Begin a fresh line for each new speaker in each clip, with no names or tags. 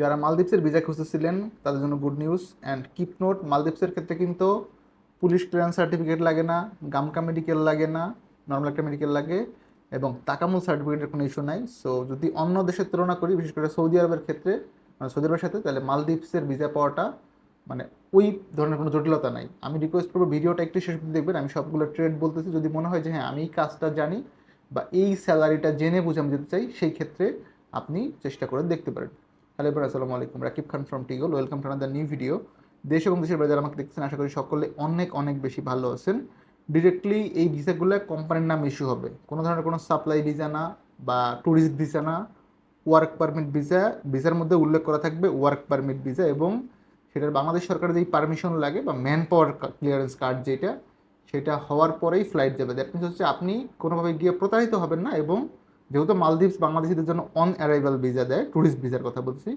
যারা মালদ্বীপসের ভিসা খুঁজতেছিলেন, তাদের জন্য good news and keep note মালদ্বীপসের ক্ষেত্রে কিন্তু পুলিশ ক্লিয়ারেন্স সার্টিফিকেট লাগে না গামকা মেডিকেল লাগে না নর্মাল একটা মেডিকেল লাগে, এবং তাকামুল সার্টিফিকেটের কোনো ইস্যু নাই। সো যদি অন্য দেশের তুলনা করি, বিশেষ করে সৌদি আরবের ক্ষেত্রে মানে সৌদি আরবের সাথে, তাহলে মালদ্বীপসের ভিসা পাওয়াটা মানে ওই ধরনের কোনো জটিলতা নাই। আমি রিকোয়েস্ট করব ভিডিওটা একটু শেষ দেখবেন, আমি সবগুলো ট্রেড বলতেছি। যদি মনে হয় যে হ্যাঁ আমি এই কাজটা জানি বা এই স্যালারিটা জেনে বুঝে আমি যেতে চাই, সেই ক্ষেত্রে আপনি চেষ্টা করে দেখতে পারেন। হ্যালো এবার আসসালামু আলাইকুম Rakib Khan from টিগল welcome to another new video দেশ এবং দেশের যারা আমাকে দেখছেন আশা করি সকলে অনেক অনেক বেশি ভালো আছেন। ডিরেক্টলি এই ভিসাগুলো কোম্পানির নাম ইস্যু হবে। কোনো ধরনের কোনো সাপ্লাই ভিসা না বা ট্যুরিস্ট ভিসা না ওয়ার্ক পারমিট ভিসা ভিসার মধ্যে উল্লেখ করা থাকবে ওয়ার্ক পারমিট ভিসা এবং সেটার বাংলাদেশ সরকারের যেই পারমিশন লাগে বা ম্যান পাওয়ার ক্লিয়ারেন্স কার্ড যেটা, সেটা হওয়ার পরেই ফ্লাইট যাবে। দ্যাট মিনস হচ্ছে আপনি কোনোভাবে গিয়ে প্রতারিত হবেন না এবং যেহেতু মালদ্বীপস বাংলাদেশিদের জন্য অন অ্যারাইভাল ভিসা দেয় ট্যুরিস্ট ভিসার কথা বলছি,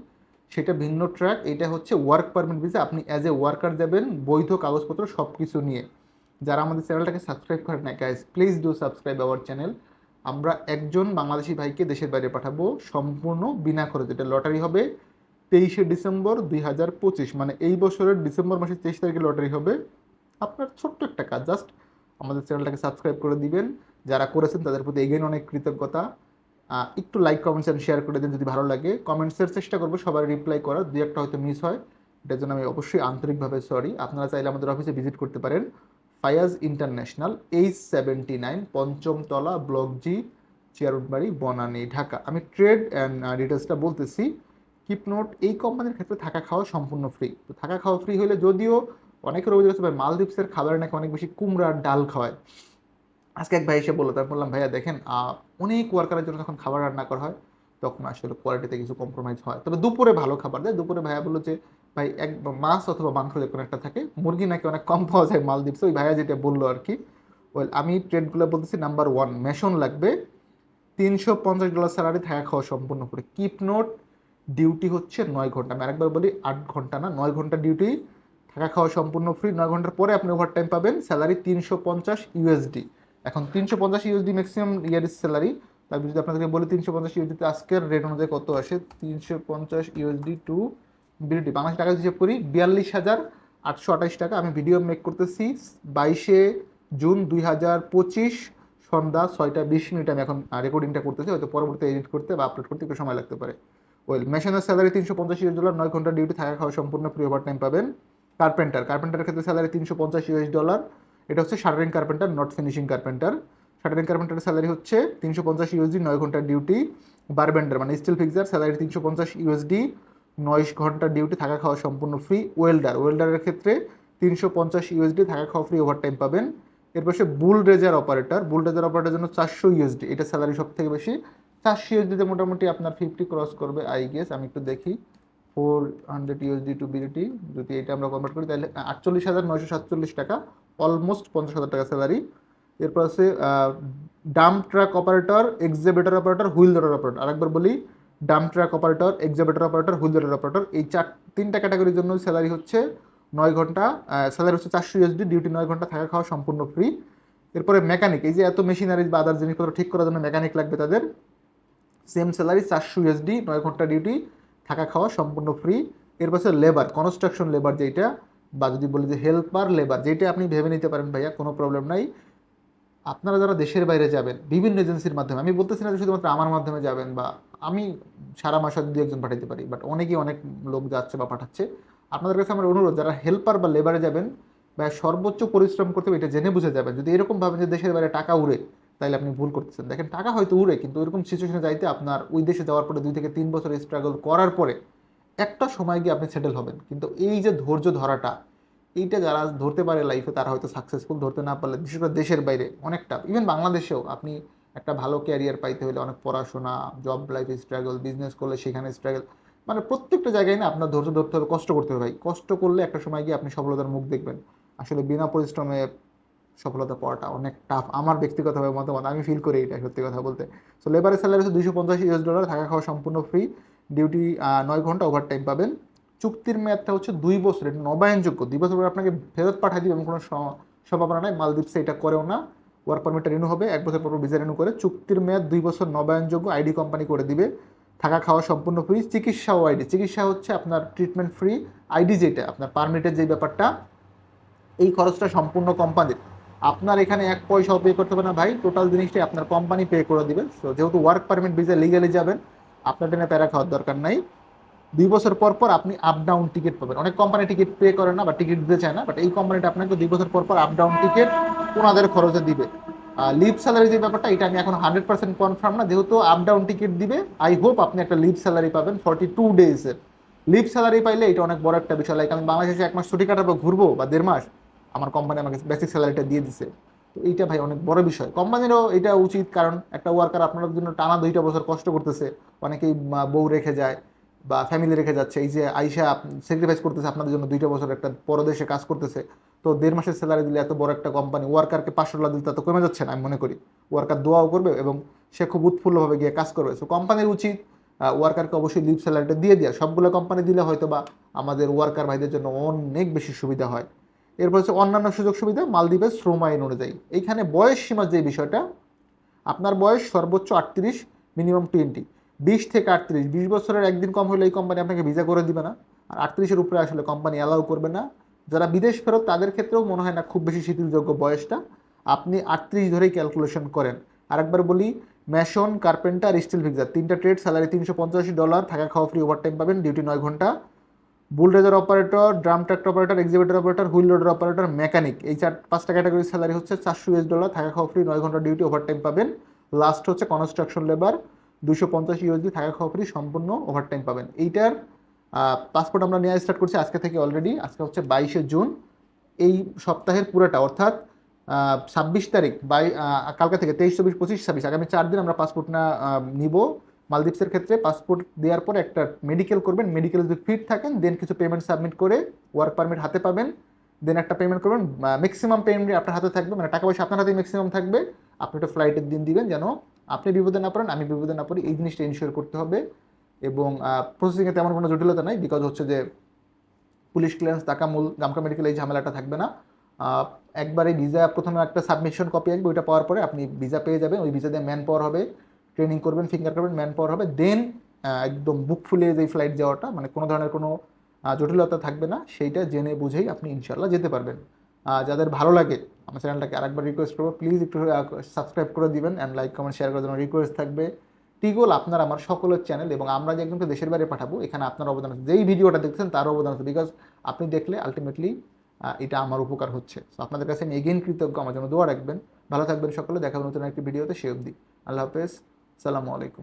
সেটা ভিন্ন ট্র্যাক এটা হচ্ছে ওয়ার্ক পারমিট ভিসা আপনি অ্যাজ এ ওয়ার্কার যাবেন, বৈধ কাগজপত্র সব কিছু নিয়ে। যারা আমাদের চ্যানেলটাকে সাবস্ক্রাইব করেন না guys please do subscribe our channel আমরা একজন বাংলাদেশি ভাইকে দেশের বাইরে পাঠাবো, সম্পূর্ণ বিনা খরচে। এটা লটারি হবে তেইশে ডিসেম্বর দুই হাজার পঁচিশ মানে এই বছরের ডিসেম্বর মাসের তেইশ তারিখে লটারি হবে। আপনার ছোট্ট একটা কাজ জাস্ট আমাদের চ্যানেলটাকে সাবস্ক্রাইব করে দিবেন। যারা করেছেন, তাদের প্রতি এগেন অনেক কৃতজ্ঞতা। একটু লাইক কমেন্টস অ্যান্ড শেয়ার করে দিন যদি ভালো লাগে। কমেন্টসের চেষ্টা করব, সবার রিপ্লাই করার। দুই একটা হয়তো মিস হয়। এটার জন্য আমি অবশ্যই আন্তরিকভাবে সরি আপনারা চাইলে আমাদের অফিসে ভিজিট করতে পারেন। Fayaz International H seventy nine পঞ্চমতলা block G চেয়ারুটবাড়ি বনানী ঢাকা আমি ট্রেড অ্যান্ড ডিটেলসটা বলতেছি। কিপ নোট এই কোম্পানির ক্ষেত্রে থাকা খাওয়া সম্পূর্ণ ফ্রি তো থাকা খাওয়া ফ্রি হলে যদিও অনেকের অভিযোগ আছে ভাই মালদ্বীপসের খাবারে নাকি অনেক বেশি কুমড়ার ডাল খাওয়ায়। আজকে এক ভাই এসে বলল তার বললাম, ভাইয়া দেখেন অনেক ওয়ার্কারের জন্য যখন খাবার রান্না করা হয়, তখন আসলে কোয়ালিটিতে কিছু কম্প্রোমাইজ হয়। তবে দুপুরে ভালো খাবার দেয়। দুপুরে ভাইয়া বলল যে, ভাই, এক মাছ অথবা মাংস যে কোনো একটা থাকে, মুরগি নাকি অনেক কম পাওয়া যায় মালদ্বীপসে ওই ভাইয়া যেটা বলল আর কি ওয়েল আমি ট্রেডগুলো বলতেছি নাম্বার ওয়ান মেশন লাগবে। তিনশো পঞ্চাশ ডলার স্যালারি থাকা খাওয়া সম্পূর্ণ করে কিপ নোট ডিউটি হচ্ছে নয় ঘণ্টা। আমি আরেকবার বলি, আট ঘণ্টা না, নয় ঘণ্টা ডিউটি থাকা খাওয়া সম্পূর্ণ ফ্রি নয় ঘণ্টার পরে আপনি ওভার টাইম পাবেন। স্যালারি তিনশো পঞ্চাশ ইউএসডি এখন তিনশো পঞ্চাশ ইউএসডি ম্যাক্সিমাম ইয়ার স্যালারি তারপর যদি আপনাদেরকে বলি, তিনশো পঞ্চাশ ইউএসডিতে আজকের রেট অনুযায়ী কত আসে? তিনশো পঞ্চাশ ইউএসডি টু বিলিটি বাংলাদেশ টাকা হিসেব করি, বিয়াল্লিশ হাজার আটশো আঠাশ টাকা আমি ভিডিও মেক করতেছি। বাইশে জুন দুই হাজার পঁচিশ সন্ধ্যা ছয়টা বিশ মিনিট আমি এখন রেকর্ডিংটা করতেছি। হয়তো পরবর্তী এডিট করতে বা আপলোড করতে একটু সময় লাগতে পারে। ওয়েল মেশিনের স্যালারি তিনশো পঞ্চাশ ইউএস ডলার নয় ঘণ্টা ডিউটি থাকা খাওয়া সম্পূর্ণ ফ্রি ওভার টাইম পাবেন কার্পেন্টার কার্পেন্টারের ক্ষেত্রে স্যালারি তিনশো পঞ্চাশ ইউএস ডলার এটা হচ্ছে shuttering carpenter not finishing carpenter shuttering কার্পেন্টারের salary হচ্ছে তিনশো পঞ্চাশ ইউএসডি নয় ঘণ্টার ডিউটি বারবেন্ডার মানে স্টিল ফিক্সার স্যালারি তিনশো পঞ্চাশ ইউএসডি নয় ঘণ্টা ডিউটি থাকা খাওয়া সম্পূর্ণ ফ্রি ওয়েল্ডার ওয়েল্ডারের ক্ষেত্রে তিনশো পঞ্চাশ ইউএসডি থাকা খাওয়া ফ্রি ওভার টাইম পাবেন। এরপর সে bulldozer operator bulldozer operator জন্য চারশো ইউএসডি এটা স্যালারি সব থেকে বেশি। চারশো ইউএসডিতে মোটামুটি আপনার ফিফটি ক্রস করবে আই গেস আমি একটু দেখি। ফোর হান্ড্রেড ইউএসডি টু বিলিটি যদি এটা আমরা কনভার্ট করি, তাহলে আটচল্লিশ হাজার নয়শো সাতচল্লিশ টাকা। অলমোস্ট পঞ্চাশ হাজার টাকা স্যালারি। এরপর আছে dump truck operator excavator operator wheel loader operator আরেকবার বলি dump truck operator excavator operator wheel loader operator এই চার, তিনটা ক্যাটাগরির জন্য স্যালারি হচ্ছে নয় ঘণ্টা স্যালারি হচ্ছে চারশো ইউএসডি ডিউটি নয় ঘণ্টা, থাকা খাওয়া সম্পূর্ণ ফ্রি এরপরে মেকানিক এই যে এত মেশিনারিজ বা আদার জিনিসপত্র ঠিক করার জন্য মেকানিক লাগবে তাদের সেম স্যালারি চারশো ইউএসডি নয় ঘণ্টা ডিউটি থাকা খাওয়া সম্পূর্ণ ফ্রি এরপর হচ্ছে লেবার কনস্ট্রাকশন লেবার যেটা বা যদি বলি যে হেল্পার লেবার যেটা আপনি ভেবে নিতে পারেন ভাইয়া, কোনো প্রবলেম নাই। আপনারা যারা দেশের বাইরে যাবেন, বিভিন্ন এজেন্সির মাধ্যমে, আমি বলতেছি না যে শুধুমাত্র আমার মাধ্যমে যাবেন বা আমি সারা মাস দু একজন পাঠাতে পারি বাট অনেকেই অনেক লোক যাচ্ছে বা পাঠাচ্ছে। আপনাদের কাছে আমার অনুরোধ, যারা হেল্পার বা লেবারে যাবেন, বা সর্বোচ্চ পরিশ্রম করতে হবে, এটা জেনে বুঝে যাবেন। যদি এরকম ভাবেন যে দেশের বাইরে টাকা উড়ে, তাহলে আপনি ভুল করতেছেন। দেখেন, টাকা হয়তো উড়ে, কিন্তু এরকম সিচুয়েশনে যাইতে আপনার ওই দেশে যাওয়ার পরে দুই থেকে তিন বছর স্ট্রাগল করার পরে একটা সময় গিয়ে আপনি সেটেল হবেন। কিন্তু এই যে ধৈর্য ধরাটা, এইটা যারা ধরতে পারে লাইফে তারা হয়তো সাকসেসফুল ধরতে না পারলে, বিশেষ করে দেশের বাইরে অনেকটা ইভেন বাংলাদেশেও আপনি একটা ভালো ক্যারিয়ার পাইতে হলে অনেক পড়াশোনা জব লাইফে স্ট্রাগল বিজনেস করলে সেখানে স্ট্রাগল মানে প্রত্যেকটা জায়গায় না আপনার ধৈর্য ধরতে হবে, কষ্ট করতে হবে ভাই। কষ্ট করলে একটা সময় গিয়ে আপনি সফলতার মুখ দেখবেন। আসলে বিনা পরিশ্রমে সফলতা পাওয়াটা অনেক টাফ আমার ব্যক্তিগতভাবে মতামত, আমি ফিল করি এটা সত্যি কথা বলতে। সো লেবারের স্যালারি হচ্ছে দুশো পঞ্চাশ ইউএস ডলার থাকা খাওয়া সম্পূর্ণ ফ্রি ডিউটি নয় ঘণ্টা ওভার টাইম পাবেন। চুক্তির মেয়াদটা হচ্ছে দুই বছর, এটা নবায়নযোগ্য। দুই বছর পরে আপনাকে ফেরত পাঠিয়ে দিবে এমন কোনো সম্ভাবনা নাই, মালদ্বীপসে এটা করেও না। ওয়ার্ক পারমিটটা রিনিউ হবে, এক বছর পর ভিসা রিনিউ করে। চুক্তির মেয়াদ দুই বছর, নবায়নযোগ্য আইডি কোম্পানি করে দিবে। থাকা খাওয়া সম্পূর্ণ ফ্রি চিকিৎসা ও আইডি চিকিৎসা হচ্ছে আপনার ট্রিটমেন্ট ফ্রি আইডি যেটা, আপনার পারমিটের যে ব্যাপারটা, এই খরচটা সম্পূর্ণ কোম্পানির আপনার এখানে এক পয়সাও পে করতে হবে না ভাই টোটাল জিনিসটাই আপনার কোম্পানি পে করে দিবে। সো যেহেতু ওয়ার্ক পারমিট ভিসা লিগালি যাবেন আপনার টেনে প্যারা খাওয়ার দরকার নাই। দুই বছর পর পর আপনি আপ ডাউন টিকিট পাবেন। অনেক কোম্পানি টিকিট পে করে না বা টিকিট দিতে চায় না বাট এই কোম্পানিটা আপনাকে দুই বছর পর পর আপ ডাউন টিকিট ওনাদের খরচে দিবে। লিভ স্যালারি যে ব্যাপারটা, এটা আমি এখন হান্ড্রেড পার্সেন্ট কনফার্ম না। যেহেতু আপ ডাউন টিকিট দিবে আই হোপ আপনি একটা লিভ স্যালারি পাবেন ফর্টি টু ডেজের লিভ স্যালারি পাইলে এটা অনেক বড় একটা বিষয়। লাইক আমি বাংলাদেশে এক মাস ছুটি কাটাবো, ঘুরবো বা দেড় মাস, আমার কোম্পানি আমাকে বেসিক স্যালারিটা দিয়ে দিছে। তো এইটা ভাই অনেক বড় বিষয়। কোম্পানিরও এটা উচিত কারণ একটা ওয়ার্কার আপনার জন্য টানা দুইটা বছর কষ্ট করতেছে, অনেকেই বউ রেখে যায় বা ফ্যামিলি রেখে যাচ্ছে। এই যে আইসা স্যাক্রিফাইস করতেছে আপনাদের জন্য দুইটা বছর, একটা পরদেশে কাজ করতেছে। তো দেড় মাসের স্যালারি দিলে এত বড় একটা কোম্পানি ওয়ার্কারকে পাঁচশো ডলার দিতে তো কমে যাচ্ছে না, আমি মনে করি। ওয়ার্কার দোয়াও করবে এবং সে খুব উৎফুল্লভাবে গিয়ে কাজ করবে। সো কোম্পানির উচিত ওয়ার্কারকে অবশ্যই লিভ স্যালারিটা দিয়ে দেওয়া। সবগুলো কোম্পানি দিলে হয়তো বা আমাদের ওয়ার্কার ভাইদের জন্য অনেক বেশি সুবিধা হয়। এরপর হচ্ছে অন্যান্য সুযোগ সুবিধা মালদ্বীপের শ্রম আইন অনুযায়ী। এইখানে বয়স সীমার যে বিষয়টা, আপনার বয়স সর্বোচ্চ আটত্রিশ, মিনিমাম টোয়েন্টি। বিশ থেকে আটত্রিশ, বিশ বছরের একদিন কম হলে এই কোম্পানি আপনাকে ভিসা করে দিবে না। আর আটত্রিশের উপরে আসলে কোম্পানি অ্যালাউ করবে না। যারা বিদেশ ফেরত, তাদের ক্ষেত্রেও মনে হয় না খুব বেশি শিথিলযোগ্য বয়সটা। আপনি আটত্রিশ ধরেই ক্যালকুলেশন করেন। আরেকবার বলি ম্যাশন কার্পেন্টার, স্টিল ভিক্সার, তিনটা ট্রেড স্যালারি তিনশো পঞ্চাশি ডলার থাকা খাওয়া ফ্রি ওভারটাইম পাবেন ডিউটি নয় ঘণ্টা। Bulldozer operator, drum tractor operator, excavator operator, wheel loader operator, mechanic. এই চার, পাঁচটা ক্যাটাগরির স্যালারি হচ্ছে চারশো ইউএস ডলার, থাকা খাওয়া ফ্রি নয় ঘণ্টা ডিউটি ওভারটাইম পাবেন। লাস্ট হচ্ছে কনস্ট্রাকশন লেবার দুশো পঞ্চাশ ইউএসডি থাকা খাওয়া ফ্রি সম্পূর্ণ ওভারটাইম পাবেন। এইটার পাসপোর্ট আমরা নেওয়া স্টার্ট করছি আজকে থেকে অলরেডি আজকে হচ্ছে বাইশে জুন। এই সপ্তাহের পুরোটা, অর্থাৎ ছাব্বিশ তারিখ, বাই কালকে থেকে, তেইশ, চব্বিশ, পঁচিশ, ছাব্বিশ, আগামী চার দিন আমরা পাসপোর্ট না নিব। মালদ্বীপসের ক্ষেত্রে পাসপোর্ট দেওয়ার পরে একটা মেডিকেল করবেন মেডিকেল যদি ফিট থাকেন দেন কিছু পেমেন্ট সাবমিট করে ওয়ার্ক পারমিট হাতে পাবেন দেন একটা পেমেন্ট করবেন ম্যাক্সিমাম পেমেন্ট আপনার হাতে থাকবে মানে টাকা পয়সা আপনার হাতে ম্যাক্সিমাম থাকবে। আপনি একটা ফ্লাইটের দিন দিবেন যেন আপনি বিপদে না পড়েন, আমি বিপদে না পড়ি, এই জিনিসটা ইনশিওর করতে হবে। এবং প্রসেসিংয়ে তেমন কোনো জটিলতা নাই বিকজ হচ্ছে যে পুলিশ ক্লিয়ারেন্স তাকামূল গামকা মেডিকেল এই ঝামেলাটা থাকবে না। একবারে ভিসা প্রথমে একটা সাবমিশন কপি আসবে, ওইটা পাওয়ার পরে আপনি ভিসা পেয়ে যাবেন, ওই ভিসা দিয়ে ম্যান পাওয়ার হবে। ট্রেনিং করবেন ফিঙ্গার করবেন ম্যান পাওয়ার হবে দেন একদম বুক ফুলিয়ে যে ফ্লাইট যাওয়াটা মানে কোনো ধরনের কোনো জটিলতা থাকবে না, সেইটা জেনে বুঝেই আপনি ইনশাল্লাহ যেতে পারবেন। যাদের ভালো লাগে, আমার চ্যানেলটাকে আরেকবার রিকোয়েস্ট করব প্লিজ একটু সাবস্ক্রাইব করে দিবেন অ্যান্ড লাইক কমেন্ট শেয়ার করার জন্য রিকোয়েস্ট থাকবে। টিগোল আপনার আমার সকলের চ্যানেল এবং আমরা যে একজনকে দেশের বাইরে পাঠাবো, এখানে আপনার অবদান আছে। যেই ভিডিওটা দেখছেন, তার অবদান আছে বিকজ আপনি দেখলে আলটিমেটলি এটা আমার উপকার হচ্ছে। সো আপনাদের কাছে আমি এগেন কৃতজ্ঞ, আমার জন্য দোয়া রাখবেন। ভালো থাকবেন সকলে, দেখা হবে নতুন একটি ভিডিওতে, সে অবধি। আল্লাহ হাফেজ। সালামু আলাইকুম।